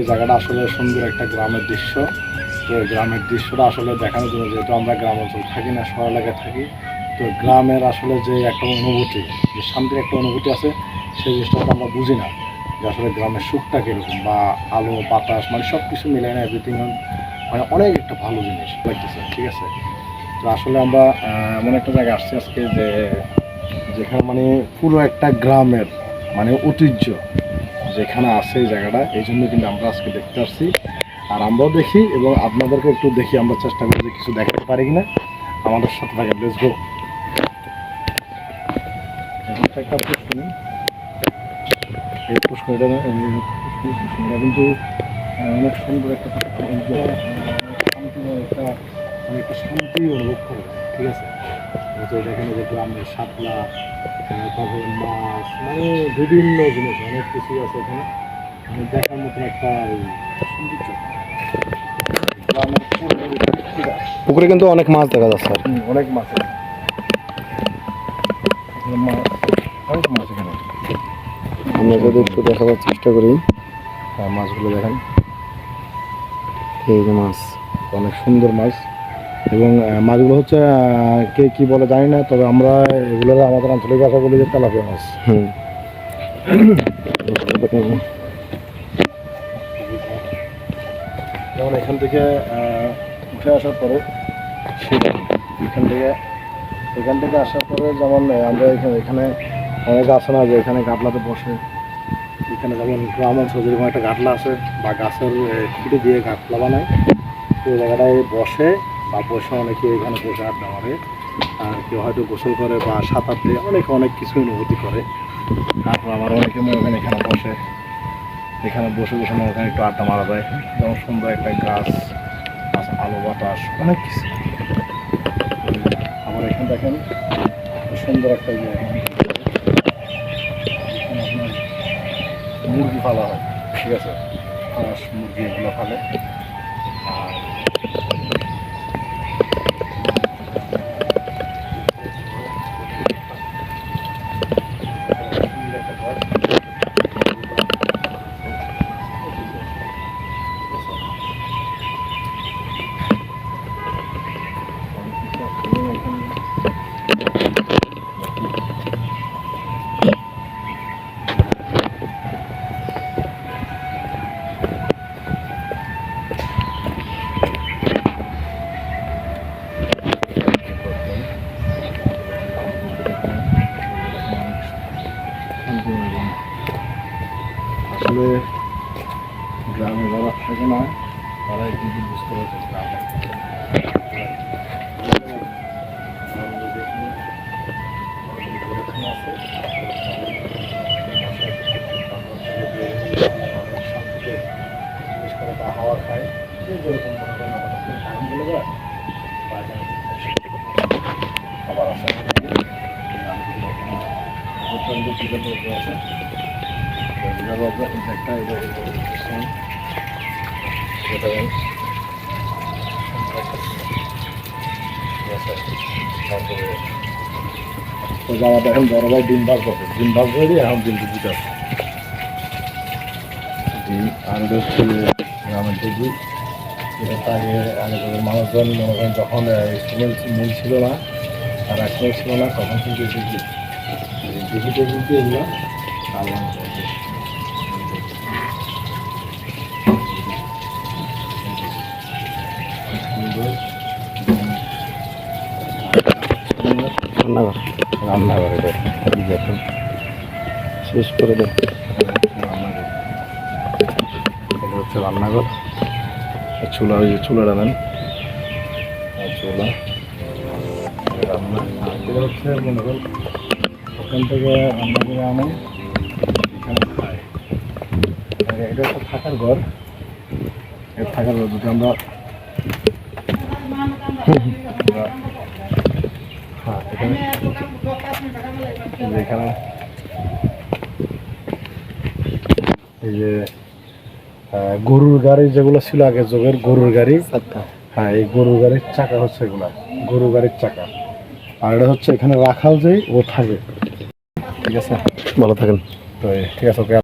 এই জায়গাটা আসলে সুন্দর একটা গ্রামের দৃশ্য। তো গ্রামের দৃশ্যটা আসলে দেখানোর জন্য যেহেতু আমরা গ্রাম অঞ্চল থাকি না, শহর এলাকায় থাকি, তো গ্রামের আসলে যে একটা অনুভূতি, যে শান্তির একটা অনুভূতি আছে, সেই জিনিসটা আমরা বুঝি না, যে আসলে গ্রামের সুখটা কীরকম বা আলো, বাতাস মানে সব কিছু মিলে না এভরিথিং মানে অনেক একটা ভালো জিনিস লাগতেছে, ঠিক আছে? তো আসলে আমরা এমন একটা জায়গায় আসছি আজকে যে, যেখানে মানে পুরো একটা গ্রামের মানে ঐতিহ্য যেখানে আছে জায়গাটা, এই জন্য কিন্তু আমরা আজকে দেখতে আসছি। আর আমরাও দেখি এবং আপনাদেরকে একটু দেখি, আমরা চেষ্টা করি যে কিছু দেখাতে পারি কিনা। আমাদের সাথে থাকে লেটস গো একটা পুষ্করণী এই পুষ্করণীটা পুষ্করণীটা কিন্তু অনেক সুন্দর একটা একটা মানে শান্তি অনুভব করে, ঠিক আছে? তো এখানে যে গ্রামের শাপলা আহ, তারপরে মাছ মানে বিভিন্ন জিনিস অনেক কিছু আছে এখানে। মানে দেখার মতন একটা পুকুরে কিন্তু অনেক মাছ দেখা যাচ্ছে। আর অনেক মাছ অনেক মাছ এখানে। আমরা যদি একটু দেখাবার চেষ্টা করি। হ্যাঁ মাছগুলো দেখেন। এই যে মাছ অনেক সুন্দর মাছ। এবং মাছগুলো হচ্ছে কে কি বলে জানি না তবে আমরা এগুলো আমাদের আঞ্চলিক ভাষা বলি যে তেলাপিয়া মাছ। হুম। যেমন এখান থেকে উঠে আসার পরে এখান থেকে এখান থেকে আসার পরে যেমন আমরা এখানে এখানে অনেক আছে না যে এখানে গাটলাতে বসে এখানে যেমন গ্রাম অঞ্চল যেরকম একটা গাটলা আছে বা গাছের খুঁটি দিয়ে গাটলা বানায় ওই জায়গাটায় বসে বা বসে অনেকে এখানে বসে আড্ডা মারে আর কেউ হয়তো গোসল করে বা সাঁতার দিয়ে অনেকে, অনেক কিছু অনুভূতি করে। তারপর আবার অনেকে মনে এখানে বসে এখানে বসে বসে মনে করেন একটু আড্ডা মারা যায়। যেমন সুন্দর একটা গাছ আলো, বাতাস, অনেক কিছু। আবার এখানে দেখেন সুন্দর একটা ইয়ে। মুরগি পালা হয়, ঠিক আছে? হাঁস মুরগি এগুলো পালে। আসলে গ্রামে যারা থাকে না, তারাই কিন্তু বুঝতে পারছে গ্রামে হাওয়া খায় আবার আসা আছে তো যাওয়া দেখেন বড় ভাই ডিম ভাগ করবে ডিম ভাগ করে এখন ডিম দিতে আছে ডিম আর গ্রামের দিকে আগে আগে মানুষজন মনে করেন যখন মিল ছিল না আর ছিল না তখন কিন্তু এগুলো সুন্দর রান্নাঘর। শেষ করে দেন হচ্ছে রান্নাঘর চুলা ওই চুলা এই রান্না আর হচ্ছে মনে করুন ওখান থেকে রান্না করে আনে এখানে খায় এটা হচ্ছে থাকার ঘর থাকার ঘর যদি আমরা এখানে এই যে গরুর গাড়ি যেগুলো ছিল আগে যোগের গরুর গাড়ি হ্যাঁ এই গরুর গাড়ির চাকা হচ্ছে এগুলা গরুর গাড়ির চাকা। আর এটা হচ্ছে এখানে রাখাল যে ও থাকে। ঠিক আছে? ভালো থাকেন। তো ঠিক আছে ওকে।